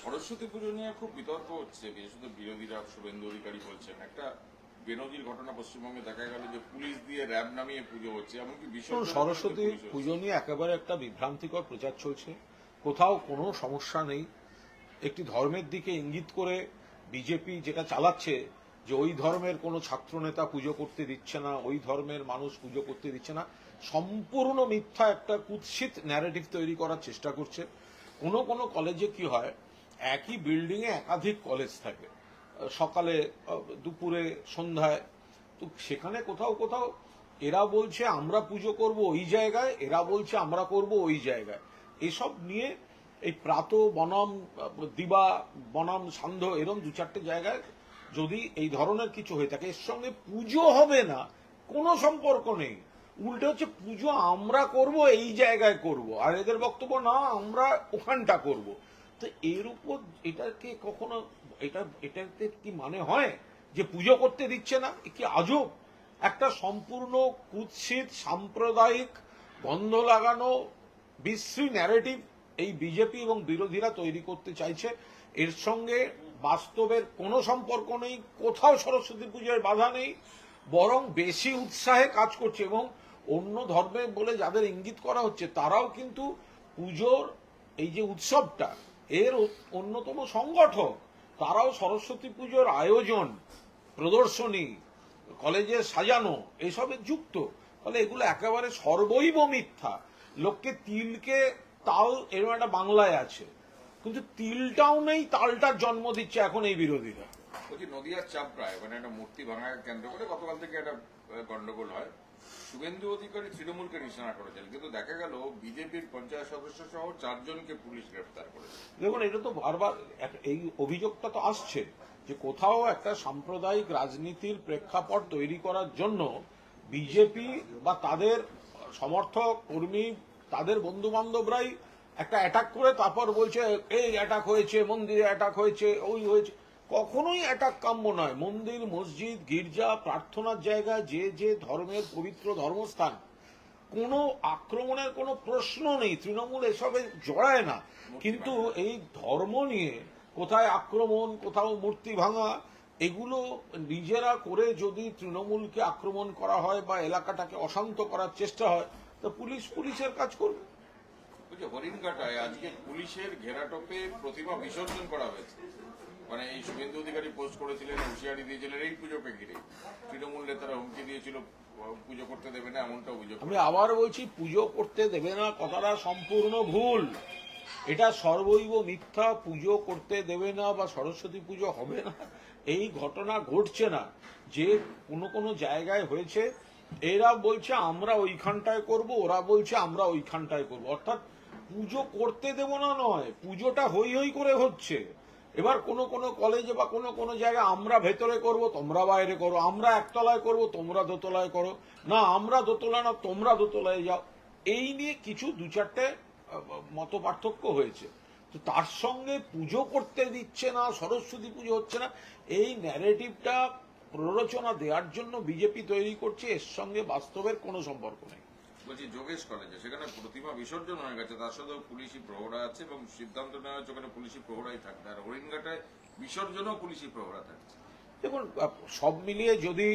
সরস্বতী পুজো নিয়ে খুব বিতর্ক হচ্ছে বিশেষত বিরোধীরা শুভেন্দু অধিকারী বলছেন। একটা বেনজির ঘটনা পশ্চিমবঙ্গে দেখা গেল যে পুলিশ দিয়ে র্যাব নামিয়ে পুজো হচ্ছে এমনকি দেখুন, সরস্বতী পুজো নিয়ে একেবারে একটা বিভ্রান্তিকর প্রচার চলছে। কোথাও কোনো সমস্যা নেই। একটি ধর্মের দিকে ইঙ্গিত করে বিজেপি যেটা চালাচ্ছে যে ওই ধর্মের কোনো ছাত্রনেতা পুজো করতে দিচ্ছে না ওই ধর্মের মানুষ পুজো করতে দিচ্ছে না সম্পূর্ণ মিথ্যা একটা কুৎসিত ন্যারেটিভ তৈরি করার চেষ্টা করছে। কোনো কোনো কলেজে কি হয় একই বিল্ডিং এ একাধিক কলেজ থাকে। সকালে দুপুরে, সন্ধ্যায়। তো সেখানে কোথাও কোথাও এরা বলছে, আমরা পুজো করব ওই জায়গায়। এরা বলছে, আমরা করব ওই জায়গায়। এসব নিয়ে এই প্রাত, বনাম, দিবা, বনাম, সান্ধ্য এরম দু চারটে জায়গায় যদি এই ধরনের কিছু হয়ে থাকে, এর সঙ্গে পুজো হবে না, কোনো সম্পর্ক নেই। উল্টে হচ্ছে, পুজো আমরা করব, এই জায়গায় করব। আর এদের বক্তব্য, না, আমরা ওখানটা করব। তো এর উপর এটাকে কখনো, এটা, এটাতে কি মানে হয় যে পুজো করতে দিচ্ছে না? কি আজব? একটা সম্পূর্ণ কুৎসিত, সাম্প্রদায়িক গন্ধ লাগানো, বিশ্রী ন্যারেটিভ এই বিজেপি এবং বিরোধীরা তৈরি করতে চাইছে। এর সঙ্গে বাস্তবের কোনো সম্পর্ক নেই, কোথাও সরস্বতী পুজোর বাধা নেই, বরং বেশি উৎসাহে কাজ করছে এবং অন্য ধর্মে বলে যাদের ইঙ্গিত করা হচ্ছে, তারাও কিন্তু পুজোর এই যে উৎসবটা এর অন্যতম সংগঠক, তারাও সরস্বতী পুজোর আয়োজন, প্রদর্শনী, কলেজে সাজানো, এসবে যুক্ত। ফলে এগুলো একেবারে সর্বৈব মিথ্যা। লোককে তিলকে তাল এরকম একটা বাংলায় আছে। কিন্তু তিলটাও নেই, তালটার জন্ম দিচ্ছে এখন এই বিরোধীরা। বলছি, নদিয়ার চাপ প্রায় মানে একটা মূর্তি ভাঙাকে কেন্দ্র করে গতকাল থেকে একটা গন্ডগোল হয়। শুভেন্দু অধিকারী তৃণমূলকে নিশানা করেছেন। কিন্তু দেখা গেল বিজেপির পঞ্চায়েত সদস্য সহ চারজনকে পুলিশ গ্রেফতার করেছে। দেখুন, এটা তো বারবার এই অভিযোগটা তো আসছে যে কোথাও একটা সাম্প্রদায়িক রাজনীতির প্রেক্ষাপট তৈরি করার জন্য বিজেপি বা তাদের সমর্থক, কর্মী, তাদের বন্ধু বান্ধবরাই একটা অ্যাটাক করে তারপর বলছে, এই অ্যাটাক হয়েছে, মন্দিরে অ্যাটাক হয়েছে, ওই হয়েছে। কখনোই অ্যাটাক কাম্য নয়। মন্দির, মসজিদ, গির্জা, প্রার্থনার জায়গায় যে যে ধর্মের পবিত্র ধর্মস্থান, কোনো আক্রমণের কোনো প্রশ্ন নেই। তৃণমূল এসবে জড়ায় না। কিন্তু এই ধর্ম নিয়ে কোথায় আক্রমণ, কোথাও মূর্তি ভাঙা, এগুলো নিজেরা করে যদি তৃণমূলকে আক্রমণ করা হয় বা এলাকাটাকে অশান্ত করার চেষ্টা হয়, তো পুলিশ পুলিশের কাজ করবে। হরিণঘাটায় আজকে পুলিশের ঘেরাটোপে প্রতিমা বিসর্জন করা হয়েছে। মানে এই শুভেন্দু অধিকারী পোস্ট করেছিলেন, হুঁশিয়ারি দিয়েছিলেন, এই পুজোকে ঘিরে তৃণমূল নেতারা হুমকি দিয়েছিল, পুজো করতে দেবে না এমনটা অভিযোগ আমি আবার বলছি, পুজো করতে দেবে না, কথাটা সম্পূর্ণ ভুল। এটা সর্বৈব মিথ্যা, পুজো করতে দেবে না বা সরস্বতী পুজো হবে না, এই ঘটনা ঘটছে না। যে কোনো কোনো জায়গায় হয়েছে, এরা বলছে, আমরা ওইখানটায় করব, ওরা বলছে, আমরা ওইখানটায় করব। অর্থাৎ পুজো করতে দেব না নয়, পুজোটা হই হই করে হচ্ছে। এবার কোনো কোনো কলেজে বা কোনো কোনো জায়গায় আমরা ভেতরে করব, তোমরা বাইরে করো, আমরা একতলায় করব, তোমরা দোতলায় করো। না, আমরা দোতলায় না, তোমরা দোতলায় যাও। এই নিয়ে কিছু দু চারটে মত পার্থক্য হয়েছে। তো তার সঙ্গে পুজো করতে দিচ্ছে না, সরস্বতী পুজো হচ্ছে না। এই ন্যারেটিভটা প্ররোচনা দেওয়ার জন্য বিজেপি তৈরি করছে, এর সঙ্গে বাস্তবের কোনো সম্পর্ক নেই। বলছি, যোগেশ কলেজে সেখানে প্রতিমা বিসর্জন হয়ে গেছে, তার সাথেও পুলিশি প্রহরা আছে এবং সিদ্ধান্ত নেওয়া হয়েছে ওখানে পুলিশি প্রহরাই থাকবে। আর হরিণঘাটায় বিসর্জনও পুলিশি প্রহরা থাকছে দেখুন সব মিলিয়ে যদি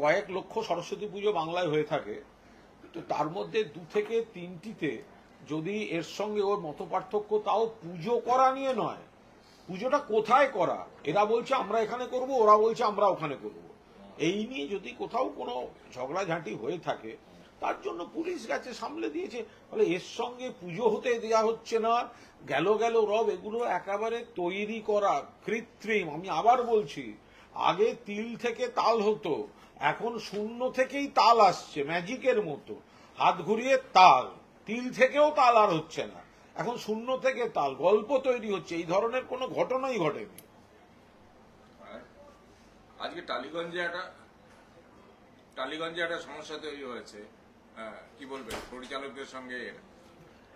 কয়েক লক্ষ সরস্বতী পুজো বাংলায় হয়ে থাকে, তো তার মধ্যে দু থেকে তিনটিতে যদি এর সঙ্গে ওর মত পার্থক্য তাও পুজো করা নিয়ে নয়। পুজোটা কোথায় করা? এরা বলছে, আমরা এখানে করব, ওরা বলছে, আমরা ওখানে করব। এই নিয়ে যদি কোথাও কোনো ঝগড়াঝাঁটি হয়ে থাকে তার জন্য পুলিশ গেছে, সামলে দিয়েছে। ফলে এর সঙ্গে পুজো হতে দেওয়া হচ্ছে না। গেল গেল রব, এগুলো একেবারে তৈরি করা কৃত্রিম। আমি আবার বলছি, আগে তিল থেকে তাল হতো, এখন শূন্য থেকেই তাল আসছে, ম্যাজিকের মতো। হাত ঘুরিয়ে তাল, তিল থেকেও তাল আর হচ্ছে না। এখন শূন্য থেকে তাল, গল্প তৈরি হচ্ছে। এই ধরনের কোনো ঘটনাই ঘটেনি। আজকে টালিগঞ্জে একটা টালিগঞ্জে একটা সমস্যা তৈরি হয়েছে। কি বলবেন পরিচালকদের সঙ্গে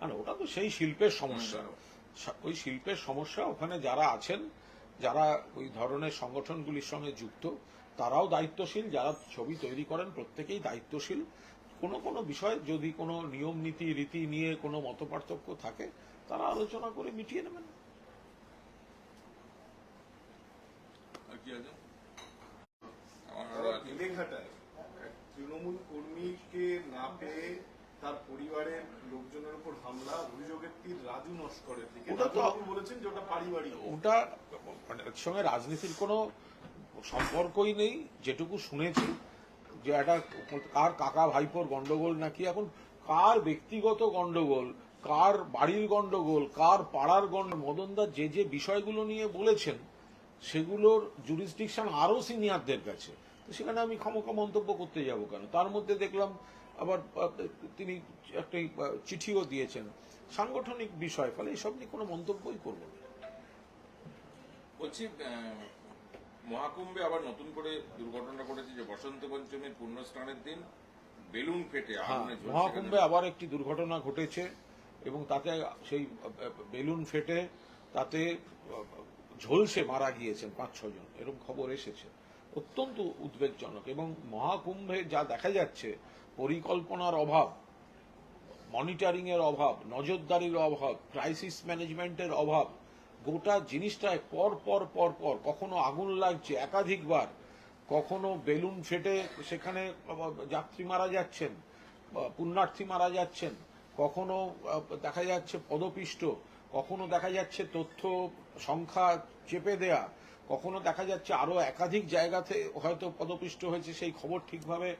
আর ওটা তো সেই শিল্পের সমস্যা। ওই শিল্পের সমস্যা ওখানে যারা আছেন যারা ওই ধরনের সংগঠনগুলির সঙ্গে যুক্ত তারাও দায়িত্বশীল। যারা ছবি তৈরি করেন প্রত্যেকেই দায়িত্বশীল। কোনো কোনো বিষয়ে যদি কোনো নিয়ম নীতি রীতি নিয়ে কোনো মতপার্থক্য থাকে তারা আলোচনা করে মিটিয়ে নেবেন। কি আছে? আমার আরও আছে। বেলেঘাটায় এক তৃণমূল কর্মীকে না পেয়ে তার পরিবারের লোকজনের উপর হামলা অভিযোগের তীর রাজু নস্করের দিকে। ওটা তো- রাজুবাবু বলেছেন যে ওটা পারিবারিক। ওটা মানে এর সঙ্গে রাজনীতির কোনো সম্পর্কই নেই যেটুকু শুনেছি যে একটা কার কাকা ভাইপোর গন্ডগোল নাকি এখন কার ব্যক্তিগত গন্ডগোল কার বাড়ির গন্ডগোল কার পাড়ার গন্ড মদনদা যে যে বিষয়গুলো নিয়ে বলেছেন সেগুলোর জুরিসডিকশন আরও সিনিয়রদের কাছে। সেখানে আমি ক্ষমতা মন্তব্য করতে যাব কেন? তার মধ্যে দেখলাম আবার তিনি একটা চিঠিও দিয়েছেন। সাংগঠনিক বিষয় ফলে এসব নিয়ে কোনো মন্তব্যই করব না। বলছি মহাকুম্ভে আবার নতুন করে দুর্ঘটনা ঘটেছে যে বসন্ত পঞ্চমীর পুণ্যস্নানের দিন বেলুন ফেটে হ্যাঁ মহাকুম্ভে আবার একটি দুর্ঘটনা ঘটেছে এবং তাতে সেই বেলুন ফেটে তাতে ঝলসে মারা গিয়েছেন পাঁচ ছজন এরকম খবর এসেছে। অত্যন্ত উদ্বেগজনক এবং মহাকুম্ভে যা দেখা যাচ্ছে, পরিকল্পনার অভাব মনিটরিং এর অভাব, নজরদারির অভাব ক্রাইসিস ম্যানেজমেন্টের অভাব, গোটা জিনিসটায় পর পর পর পর কখনো আগুন লাগছে একাধিকবার, কখনো বেলুন ফেটে সেখানে যাত্রী মারা যাচ্ছেন, পুণ্যার্থী মারা যাচ্ছেন, কখনো, দেখা যাচ্ছে পদপিষ্ট, কখনো দেখা যাচ্ছে তথ্য সংখ্যা চেপে দেয়া কখনো দেখা যাচ্ছে আরও একাধিক জায়গাতে হয়তো পদপিষ্ট হয়েছে সেই খবর ঠিকভাবে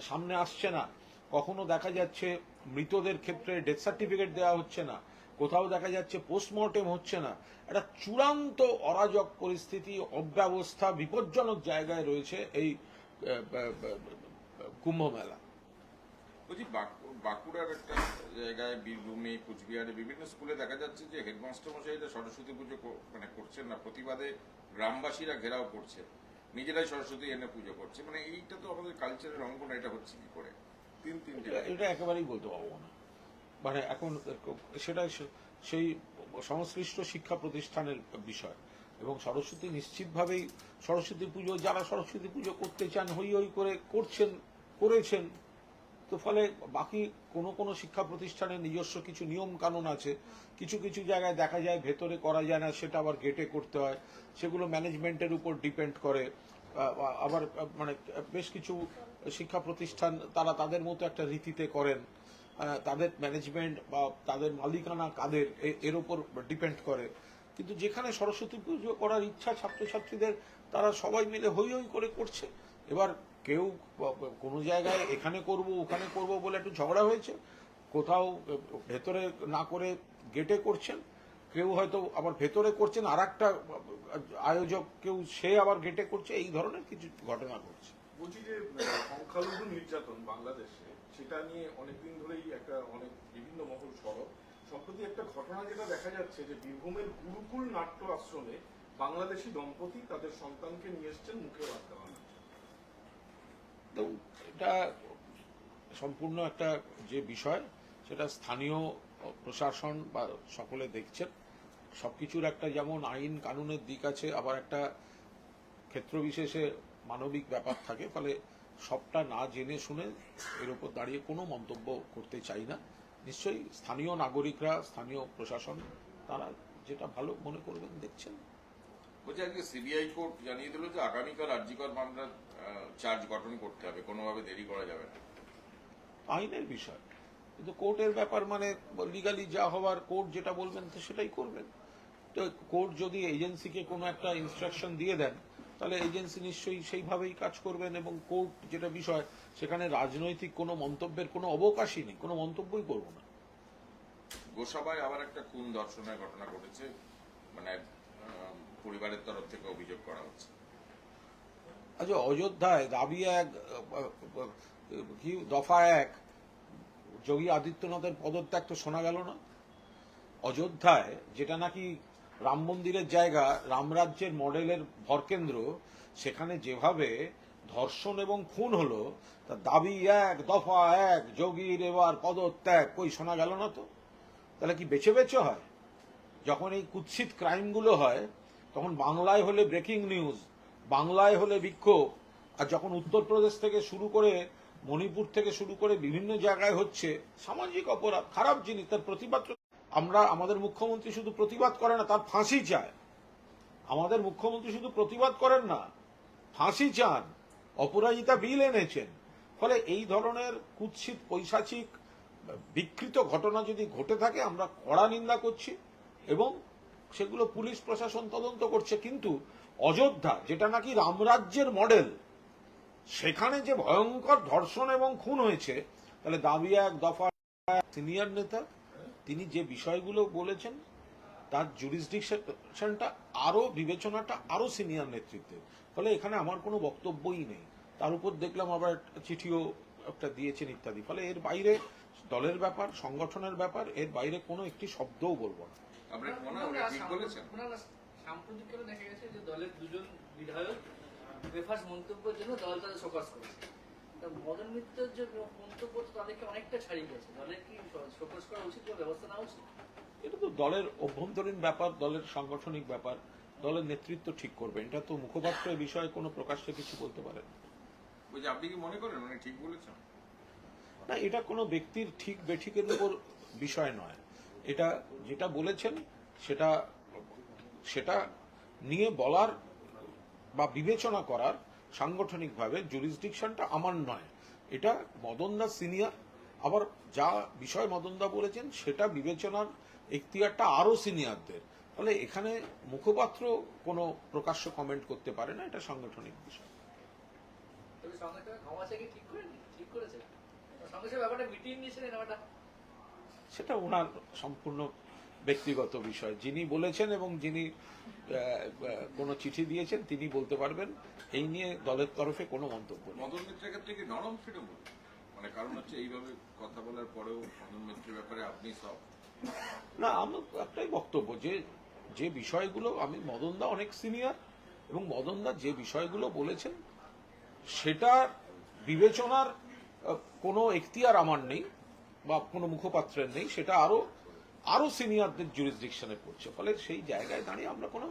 সামনে আসছে না। কখনো দেখা যাচ্ছে মৃতদের ক্ষেত্রে ডেথ সার্টিফিকেট দেওয়া হচ্ছে না। কোথাও দেখা যাচ্ছে পোস্টমর্টেম হচ্ছে না। একটা চূড়ান্ত অরাজক পরিস্থিতি অব্যবস্থা বিপজ্জনক জায়গায় রয়েছে এই আহ, আহ, আহ, কুম্ভ মেলা। বলছি বাঁকু- বাঁকুড়ার একটা জায়গায় বীরভূমে কুচবিহারে বিভিন্ন স্কুলে দেখা যাচ্ছে যে হেডমাস্টার মশাইরা সরস্বতী পুজো মানে করছেন না প্রতিবাদে গ্রামবাসীরা ঘেরাও করছে। নিজেরাই সরস্বতী এনে পুজো করছে। মানে এইটা তো আমাদের কালচারের অঙ্গ না এটা হচ্ছে কি করে? তিন তিনটে এটা- একেবারেই বলতে পারব না। মানে এখন সেটা সেই সংশ্লিষ্ট শিক্ষা প্রতিষ্ঠানের বিষয়। এবং সরস্বতী নিশ্চিতভাবেই সরস্বতী পুজো যারা সরস্বতী পুজো করতে চান হই হই করে করছেন করেছেন তো ফলে বাকি কোনো কোনো শিক্ষা প্রতিষ্ঠানের নিজস্ব কিছু নিয়ম কানুন আছে। কিছু কিছু জায়গায় দেখা যায় ভেতরে করা যায় না, সেটা আবার গেটে করতে হয়। সেগুলো ম্যানেজমেন্টের উপর ডিপেন্ড করে। আবার মানে বেশ কিছু শিক্ষা প্রতিষ্ঠান তারা তাদের মতো একটা রীতিতে করেন। তাদের ম্যানেজমেন্ট বা তাদের মালিকানা কাদের এর উপর ডিপেন্ড করে। কিন্তু যেখানে সরস্বতী পুজো করার ইচ্ছা ছাত্রছাত্রীদের, তারা সবাই মিলে হই হই করে করছে। এবার কেউ কোনো জায়গায় এখানে করব, ওখানে করব বলে একটু ঝগড়া হয়েছে, কোথাও ভেতরে না করে গেটে করছেন, কেউ হয়তো আবার ভেতরে করছেন আর একটা আয়োজক, কেউ সে আবার গেটে করছে, এই ধরনের কিছু ঘটনা ঘটছে। বলছি যে, সংখ্যালঘু নির্যাতন বাংলাদেশে, সেটা নিয়ে অনেকদিন ধরেই একটা অনেক বিভিন্ন মহল সরব। সম্প্রতি একটা ঘটনা যেটা দেখা যাচ্ছে যে, বীরভূমের গুরুকুল নাট্য আশ্রমে বাংলাদেশি দম্পতি তাদের সন্তানকে নিয়ে এসছেন মুখে ভাত দেওয়া তো এটা সম্পূর্ণ একটা যে বিষয়, সেটা স্থানীয় প্রশাসন বা সকলে দেখছেন। সবকিছুর একটা যেমন আইন কানুনের দিক আছে, আবার একটা ক্ষেত্র বিশেষে মানবিক ব্যাপার থাকে, ফলে সবটা না জেনে শুনে এর উপর দাঁড়িয়ে কোনো মন্তব্য করতে চাই না। নিশ্চয়ই স্থানীয় নাগরিকরা, স্থানীয় প্রশাসন, তারা যেটা ভালো মনে করবেন, দেখছেন। বলছি, আজকে সিবিআই কোর্ট জানিয়ে দিল যে আগামীকাল আরজিকর মামলার চার্জ গঠন করতে হবে কোনোভাবে দেরি করা যাবে না। আইনের বিষয়। কিন্তু কোর্টের ব্যাপার মানে লিগালি যা হওয়ার কোর্ট যেটা বলবেন তো সেটাই করবেন। তো কোর্ট যদি এজেন্সিকে কোনো একটা ইনস্ট্রাকশন দিয়ে দেন তাহলে এজেন্সি নিশ্চয়ই সেইভাবেই কাজ করবেন এবং কোর্ট যেটা বিষয় সেখানে রাজনৈতিক কোনো মন্তব্যের কোনো অবকাশই নেই কোনো মন্তব্যই করব না। গোসাবায় আবার একটা খুন ধর্ষণের ঘটনা ঘটেছে মানে পরিবারের তরফ থেকে অভিযোগ করা হচ্ছে। আচ্ছা অযোধ্যায় দাবি এক, কি, দফা এক, যোগী আদিত্যনাথের পদত্যাগ তো শোনা গেল না। অযোধ্যায় যেটা নাকি রাম মন্দিরের জায়গা রামরাজ্যের মডেলের ভরকেন্দ্র, সেখানে যেভাবে ধর্ষণ এবং খুন হলো, তা দাবি এক, দফা এক, যোগীর এবার পদত্যাগ, কই শোনা গেল না তো? তাহলে কি বেছে বেছে হয়? যখন এই কুৎসিত ক্রাইমগুলো হয়, তখন বাংলায় হলে ব্রেকিং নিউজ বাংলায় হলে বিক্ষোভ, আর যখন উত্তরপ্রদেশ থেকে শুরু করে মণিপুর থেকে শুরু করে বিভিন্ন জায়গায় হচ্ছে সামাজিক অপরাধ, খারাপ জিনিস, তার প্রতিবাদ আমরা, আমাদের মুখ্যমন্ত্রী শুধু প্রতিবাদ করে না, তার ফাঁসি চায়। আমাদের মুখ্যমন্ত্রী শুধু প্রতিবাদ করেন না, ফাঁসি চান, অপরাজিতা বিল এনেছেন। ফলে এই ধরনের কুৎসিত, পৈশাচিক, বিকৃত ঘটনা যদি ঘটে থাকে, আমরা কড়া নিন্দা করছি এবং সেগুলো পুলিশ প্রশাসন তদন্ত করছে। কিন্তু অযোধ্যা যেটা নাকি রামরাজ্যের মডেল সেখানে যে ভয়ঙ্কর ধর্ষণ এবং খুন হয়েছে তাহলে দাবি এক দফা সিনিয়র নেতা তিনি যে বিষয়গুলো বলেছেন তার জুরিসডিকশনটা আরও বিবেচনাটা আরও সিনিয়র নেতৃত্বের। ফলে এখানে আমার কোনো বক্তব্যই নেই। তার উপর দেখলাম আবার একটা চিঠিও একটা দিয়েছেন ইত্যাদি। ফলে এর বাইরে দলের ব্যাপার সংগঠনের ব্যাপার এর বাইরে কোনো একটি শব্দও বলব না। মনে সাম্প্রতিককালে দেখা গেছে যে দলের দুজন বিধায়ক বেফাস মন্তব্যের জন্য দল তাদের শোকস করেছে। তা মদন মিত্রের যে মন্তব্য তাদেরকে অনেকটা ছাড়িয়ে গেছে। দলের কি শোকস করা উচিত বা ব্যবস্থা নেওয়া উচিত? এটা তো দলের অভ্যন্তরীণ ব্যাপার দলের সাংগঠনিক ব্যাপার দলের নেতৃত্ব ঠিক করবে। এটা তো মুখপাত্র এ বিষয়ে কোনো প্রকাশ্যে কিছু বলতে পারেন। বলছি আপনি কি মনে করেন? উনি ঠিক বলেছেন? না এটা কোনো ব্যক্তির ঠিক বেঠিকের উপর বিষয় নয়। এটা যেটা বলেছেন সেটা সেটা নিয়ে বলার বা বিবেচনা করার সাংগঠনিকভাবে জুরিসডিকশনটা আমার নয়। এটা মদনদা সিনিয়র আবার যা বিষয় মদনদা বলেছেন সেটা বিবেচনার এখতিয়ারটা আরও সিনিয়রদের ফলে এখানে মুখপাত্র কোনো প্রকাশ্য কমেন্ট করতে পারে না এটা সাংগঠনিক বিষয়। সেটা ওনার সম্পূর্ণ ব্যক্তিগত বিষয়। যিনি বলেছেন এবং যিনি কোনো চিঠি দিয়েছেন তিনি বলতে পারবেন। এই নিয়ে দলের তরফে কোনো মন্তব্য নেই। মদন মিত্রের ক্ষেত্রে কি নরম তৃণমূল? মানে কারণ হচ্ছে এইভাবে কথা বলার পরেও মদন মিত্রের ব্যাপারে আপনি সব না আমার একটাই বক্তব্য যে যে বিষয়গুলো আমি মদনদা অনেক সিনিয়র এবং মদনদা যে বিষয়গুলো বলেছেন সেটার বিবেচনার কোনো এখতিয়ার আমার নেই বা কোনো মুখপাত্রের নেই। সেটা আরও আরও সিনিয়রদের জুরিসডিকশনে পড়ছে। ফলে সেই জায়গায় দাঁড়িয়ে আমরা কোনো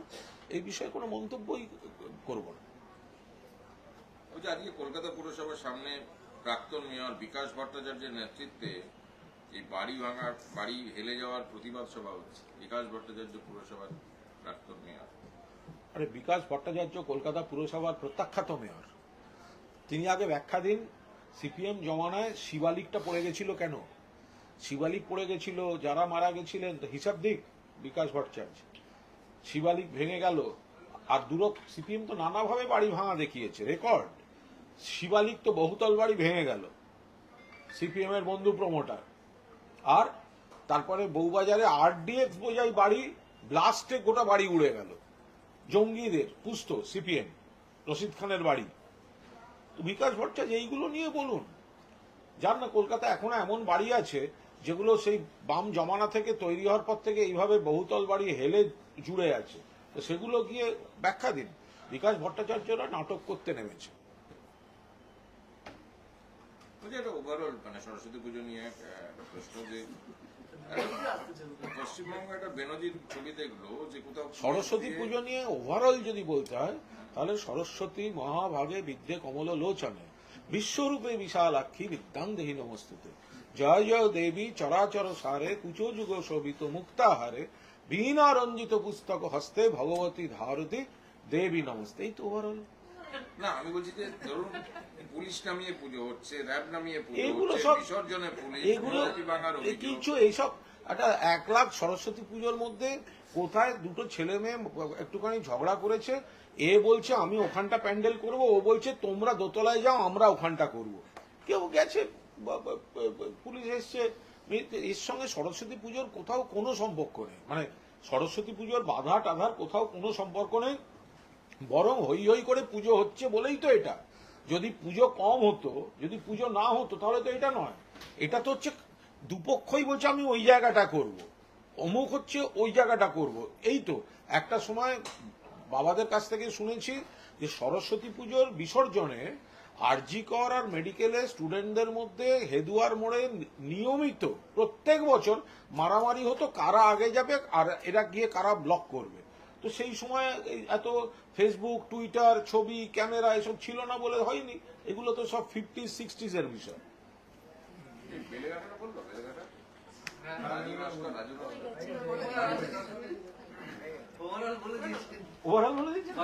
এই বিষয়ে কোনো মন্তব্যই করব না। ওই যে আজকে কলকাতা পুরসভার সামনে প্রাক্তন মেয়র বিকাশ ভট্টাচার্যের নেতৃত্বে এই বাড়ি ভাঙার বাড়ি হেলে যাওয়ার প্রতিবাদ সভা হচ্ছে বিকাশ ভট্টাচার্য পুরসভার প্রাক্তন মেয়র। আরে বিকাশ ভট্টাচার্য কলকাতা পুরসভার প্রত্যাখ্যাত মেয়র। তিনি আগে ব্যাখ্যা দিন সিপিএম জমানায় শিবালিকটা পড়ে গেছিল কেন? শিবালিক পড়ে গেছিল, যারা মারা গেছিলেন হিসাব দিক, বিকাশ ভট্টাচার্য। শিবালিক ভেঙে গেল। আর দুরক, সিপিএম তো নানাভাবে বাড়ি ভাঙা দেখিয়েছে, রেকর্ড। শিবালিক তো বহুতল বাড়ি ভেঙে গেল সিপিএম এর বন্ধু প্রমোটার। আর তারপরে বউবাজারে আরডিএক্স বোঝাই বাড়ি ব্লাস্টে গোটা বাড়ি উড়ে গেল। জঙ্গিদের, পুস্ত, সিপিএম, রশিদ খানের বাড়ি। বিকাশ ভট্টাচার্য, এইগুলো নিয়ে বলুন। যার না, কলকাতা এখনও এমন বাড়ি আছে যেগুলো সেই বাম জমানা থেকে তৈরি হওয়ার পর থেকে এইভাবে বহুতল বাড়ি হেলে জুড়ে আছে তো সেগুলো গিয়ে ব্যাখ্যা দিন। বিকাশ ভট্টাচার্যরা নাটক করতে নেমেছে। যে ওভারঅল মানে সরস্বতী পুজো নিয়ে প্রশ্ন যে একটা পশ্চিমবঙ্গ একটা বেনজির ছবি দেখল যে কোথাও সরস্বতী পুজো নিয়ে ওভারঅল যদি বলতে হয় তাহলে সরস্বতী মহাভাগে বিদ্যে কমল লোচনে বিশ্বরূপে বিশালাক্ষী বিদ্যাং দেহি নমস্তুতে জয় জয় দেবী চরাচর সারে কুচো যুগ শোভিত মুক্তাহারে বীণা রঞ্জিত পুস্তক হস্তে ভগবতী ধারতী দেবী নমস্তে এই তো ওভারঅল না আমি বলছি যে ধরুন পুলিশ নামিয়ে পুজো হচ্ছে র্যাব নামিয়ে পুজো এগুলো সব- বিসর্জনে পুলিশ এগুলো কিছু এইসব একটা এক লাখ সরস্বতী পুজোর মধ্যে কোথায় দুটো ছেলে মেয়ে একটুখানি ঝগড়া করেছে, এ বলছে, আমি ওখানটা প্যান্ডেল করব, ও বলছে, তোমরা দোতলায় যাও, আমরা ওখানটা করব। কেউ গেছে পুলিশ এসছে। এর সঙ্গে সরস্বতী পুজোর কোথাও কোনো সম্পর্ক নেই। মানে সরস্বতী পুজোর বাধা টাধার কোথাও কোনো সম্পর্ক নেই। বরং হই হই করে পুজো হচ্ছে বলেই তো এটা। যদি পুজো কম হতো, যদি পুজো না হতো, তাহলে তো এটা নয়। এটা তো হচ্ছে দুপক্ষই বলছে, আমি ওই জায়গাটা করব। অমুক হচ্ছে ওই জায়গাটা করব। এই তো একটা সময় বাবাদের কাছ থেকে শুনেছি যে সরস্বতী পুজোর বিসর্জনে আরজি কর আর মেডিকেলে স্টুডেন্টদের মধ্যে হেদুয়ার মোড়ে নিয়মিত প্রত্যেক বছর মারামারি হতো কারা আগে যাবে আর এরা গিয়ে কারা ব্লক করবে। তো সেই সময় এত ফেসবুক টুইটার ছবি, ক্যামেরা এসব ছিল না বলে হয়নি। এগুলো তো সব ফিফটি সিক্সটিজ এর বিষয়। ওভারঅল বলে দিয়েছি।